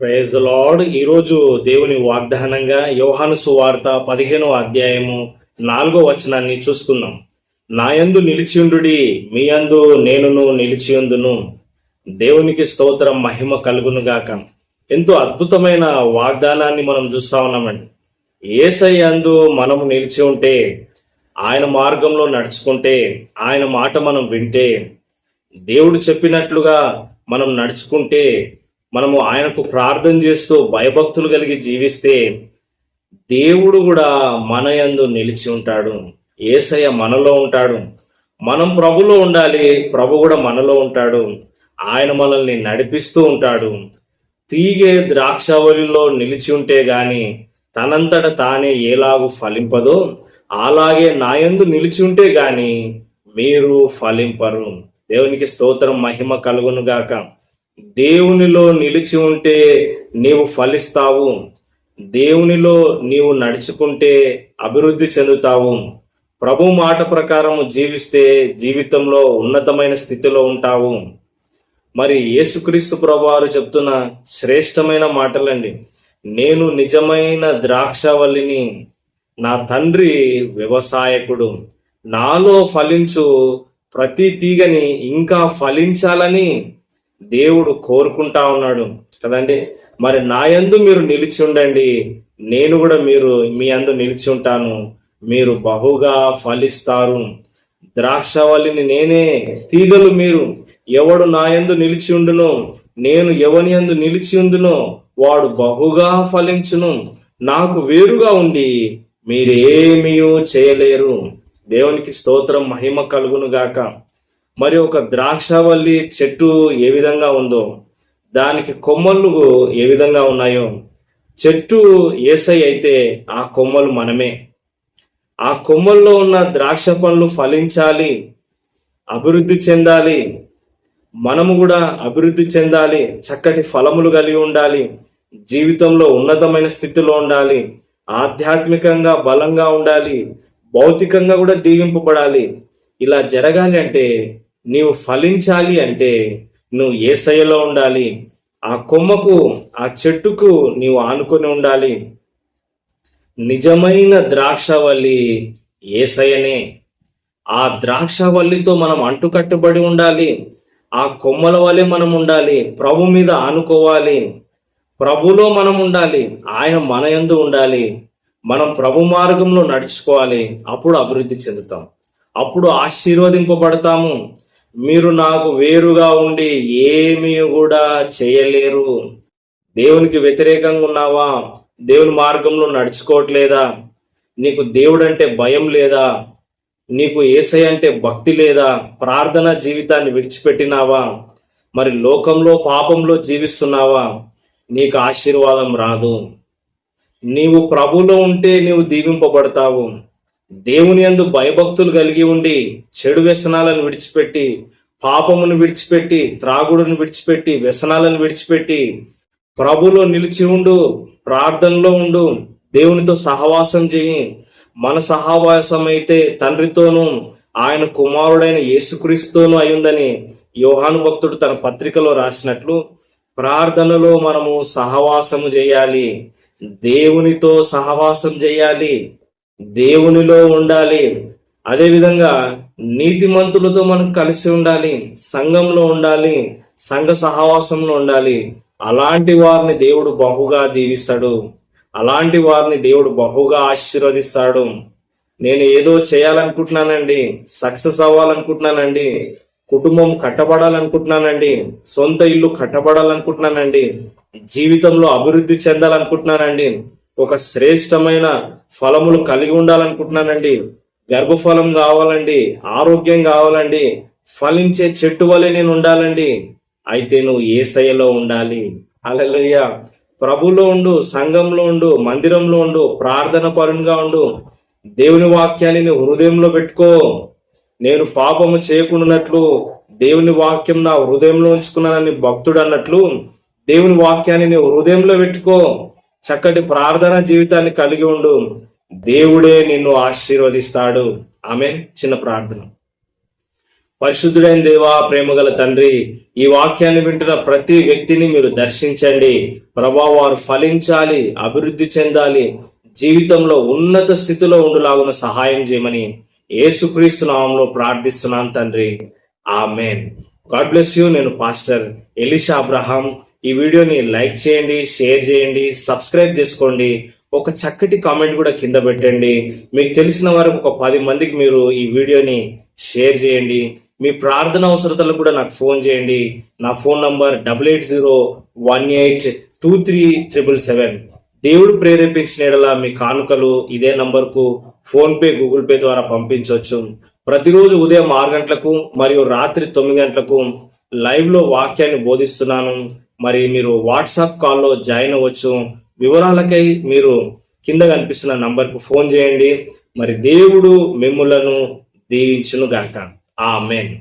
Praise lord ఈరోజు దేవుని వాగ్దానంగా యోహాను సువార్త పదిహేనో అధ్యాయము నాలుగో వచనాన్ని చూసుకుందాం. నాయందు నిలిచియుండుడి మీ యందు నేనును నిలిచియుందును. దేవునికి స్తోత్రం మహిమ కలుగును గాక. ఎంతో అద్భుతమైన వాగ్దానాన్ని మనం చూస్తా ఉన్నామండి. ఏసై అందు మనము నిలిచి ఉంటే ఆయన మార్గంలో నడుచుకుంటే ఆయన మాట మనం వింటే దేవుడు చెప్పినట్లుగా మనం నడుచుకుంటే మనము ఆయనకు ప్రార్థన చేస్తూ భయభక్తులు కలిగి జీవిస్తే దేవుడు కూడా మన యందు నిలిచి ఉంటాడు. ఏసయ్య మనలో ఉంటాడు. మనం ప్రభులో ఉండాలి. ప్రభు కూడా మనలో ఉంటాడు. ఆయన మనల్ని నడిపిస్తూ ఉంటాడు. తీగే ద్రాక్షవలిలో నిలిచి ఉంటే గాని తనంతట తానే ఏలాగు ఫలింపదో అలాగే నాయందు నిలిచి ఉంటే గాని మీరు ఫలింపరు. దేవునికి స్తోత్రం మహిమ కలుగును గాక. దేవునిలో నిలిచి ఉంటే నీవు ఫలిస్తావు. దేవునిలో నీవు నడుచుకుంటే అభివృద్ధి చెందుతావు. ప్రభు మాట ప్రకారం జీవిస్తే జీవితంలో ఉన్నతమైన స్థితిలో ఉంటావు. మరి యేసుక్రీస్తు ప్రభువారు చెప్తున్న శ్రేష్టమైన మాటలండి. నేను నిజమైన ద్రాక్షవల్లిని నా తండ్రి వ్యవసాయకుడు. నాలో ఫలించు ప్రతి తీగని ఇంకా ఫలించాలని దేవుడు కోరుకుంటా ఉన్నాడు. కదండి? మరి నా యందు మీరు నిలిచి ఉండండి. నేను కూడా మీరు మీ అందు నిలిచి ఉంటాను. మీరు బహుగా ఫలిస్తారు. ద్రాక్షవల్లిని నేనే తీగలు మీరు. ఎవడు నా యందు నిలిచి ఉండును నేను ఎవని యందు నిలిచి ఉండునో వాడు బహుగా ఫలించును. నాకు వేరుగా ఉండి మీరేమీ చేయలేరు. దేవునికి స్తోత్రం మహిమ కలుగును గాక మరి ఒక ద్రాక్షవల్లి చెట్టు ఏ విధంగా ఉందో దానికి కొమ్మలు ఏ విధంగా ఉన్నాయో చెట్టు ఏసై అయితే ఆ కొమ్మలు మనమే. ఆ కొమ్మల్లో ఉన్న ద్రాక్ష పండ్లు ఫలించాలి అభివృద్ధి చెందాలి మనము కూడా అభివృద్ధి చెందాలి చక్కటి ఫలములు కలిగి ఉండాలి జీవితంలో ఉన్నతమైన స్థితిలో ఉండాలి ఆధ్యాత్మికంగా బలంగా ఉండాలి భౌతికంగా కూడా దీవింపబడాలి. ఇలా జరగాలి అంటే నీవు ఫలించాలి అంటే నువ్వు ఏసయ్యలో ఉండాలి. ఆ కొమ్మకు ఆ చెట్టుకు నీవు ఆనుకొని ఉండాలి. నిజమైన ద్రాక్షవల్లి ఏసయ్యనే. ఆ ద్రాక్షవల్లితో మనం అంటుకట్టుబడి ఉండాలి. ఆ కొమ్మల వలె మనం ఉండాలి. ప్రభు మీద ఆనుకోవాలి. ప్రభులో మనం ఉండాలి. ఆయన మన యందు ఉండాలి. మనం ప్రభు మార్గంలో నడుచుకోవాలి. అప్పుడు అభివృద్ధి చెందుతాం. అప్పుడు ఆశీర్వదింపబడతాము. మీరు నాకు వేరుగా ఉండి ఏమీ కూడా చేయలేరు. దేవునికి వ్యతిరేకంగా ఉన్నావా? దేవుని మార్గంలో నడుచుకోవట్లేదా? నీకు దేవుడు అంటే భయం లేదా? నీకు ఏసై అంటే భక్తి లేదా? ప్రార్థన జీవితాన్ని విడిచిపెట్టినావా? మరి లోకంలో పాపంలో జీవిస్తున్నావా? నీకు ఆశీర్వాదం రాదు. నీవు ప్రభులో ఉంటే నీవు దీవింపబడతావు. దేవుని యందు భయభక్తులు కలిగి ఉండి చెడు వ్యసనాలను విడిచిపెట్టి పాపమును విడిచిపెట్టి త్రాగుడును విడిచిపెట్టి వ్యసనాలను విడిచిపెట్టి ప్రభులో నిలిచి ఉండు ప్రార్థనలో ఉండు దేవునితో సహవాసం చేయి. మన సహవాసం అయితే తండ్రితోనూ ఆయన కుమారుడైన యేసుక్రీస్తుతోనూ అయిందని యోహాను భక్తుడు తన పత్రికలో రాసినట్లు ప్రార్థనలో మనము సహవాసము చేయాలి. దేవునితో సహవాసం చేయాలి. దేవునిలో ఉండాలి. అదేవిధంగా నీతిమంతులతో మనం కలిసి ఉండాలి. సంఘంలో ఉండాలి. సంఘ సహవాసంలో ఉండాలి. అలాంటి వారిని దేవుడు బహుగా దీవిస్తాడు. అలాంటి వారిని దేవుడు బహుగా ఆశీర్వదిస్తాడు. నేను ఏదో చేయాలనుకుంటున్నానండి సక్సెస్ అవ్వాలనుకుంటున్నానండి కుటుంబం కట్టబడాలనుకుంటున్నానండి సొంత ఇల్లు కట్టబడాలనుకుంటున్నానండి జీవితంలో అభివృద్ధి చెందాలనుకుంటున్నానండి ఒక శ్రేష్టమైన ఫలములు కలిగి ఉండాలనుకుంటున్నానండి. గర్భఫలం కావాలండి ఆరోగ్యం కావాలండి ఫలించే చెట్టు వలె నేను ఉండాలండి. అయితే నువ్వు ఏసయ్యలో ఉండాలి. అలెలుయ్య ప్రభులో ఉండు సంఘంలో ఉండు మందిరంలో ఉండు ప్రార్థన పరునిగా ఉండు. దేవుని వాక్యాన్ని నీ హృదయంలో పెట్టుకో. నేను పాపము చేయకుండానట్లు దేవుని వాక్యం నా హృదయంలో ఉంచుకున్నానని భక్తుడు అన్నట్లు దేవుని వాక్యాన్ని నీ హృదయంలో పెట్టుకో. చక్కటి ప్రార్థన జీవితాన్ని కలిగి ఉండు. దేవుడే నిన్ను ఆశీర్వదిస్తాడు. ఆమె చిన్న ప్రార్థన. పరిశుద్ధుడైన దేవా ప్రేమగల తండ్రి ఈ వాక్యాన్ని వింటున్న ప్రతి వ్యక్తిని మీరు దర్శించండి. ప్రభా వారు ఫలించాలి అభివృద్ధి చెందాలి జీవితంలో ఉన్నత స్థితిలో ఉండులాగున సహాయం చేయమని ఏసుక్రీస్తు నామంలో ప్రార్థిస్తున్నాను తండ్రి. ఆమెన్. గాడ్ బ్లెస్ యూ నేను పాస్టర్ ఎలిషా అబ్రహాం ఈ వీడియోని లైక్ చేయండి షేర్ చేయండి సబ్స్క్రైబ్ చేసుకోండి. ఒక చక్కటి కామెంట్ కూడా కింద పెట్టండి. మీకు తెలిసిన వారికి ఒక పది మందికి మీరు ఈ వీడియోని షేర్ చేయండి. మీ ప్రార్థన అవసరతలు కూడా నాకు ఫోన్ చేయండి. నా phone number double eight zero one eight two three triple seven. దేవుడు ప్రేరేపించిన ఎడల మీ కానుకలు ఇదే నంబర్కు ఫోన్పే గూగుల్ పే ద్వారా పంపించవచ్చు ప్రతిరోజు ఉదయం ఆరు గంటలకు మరియు రాత్రి తొమ్మిది గంటలకు లైవ్లో వాక్యాన్ని బోధిస్తున్నాను. మరి మీరు వాట్సాప్ కాల్లో జాయిన్ అవ్వచ్చు. వివరాలకై మీరు కింద కనిపిస్తున్న నంబర్కు ఫోన్ చేయండి. మరి దేవుడు మిమ్ములను దీవించును గాక మెయిన్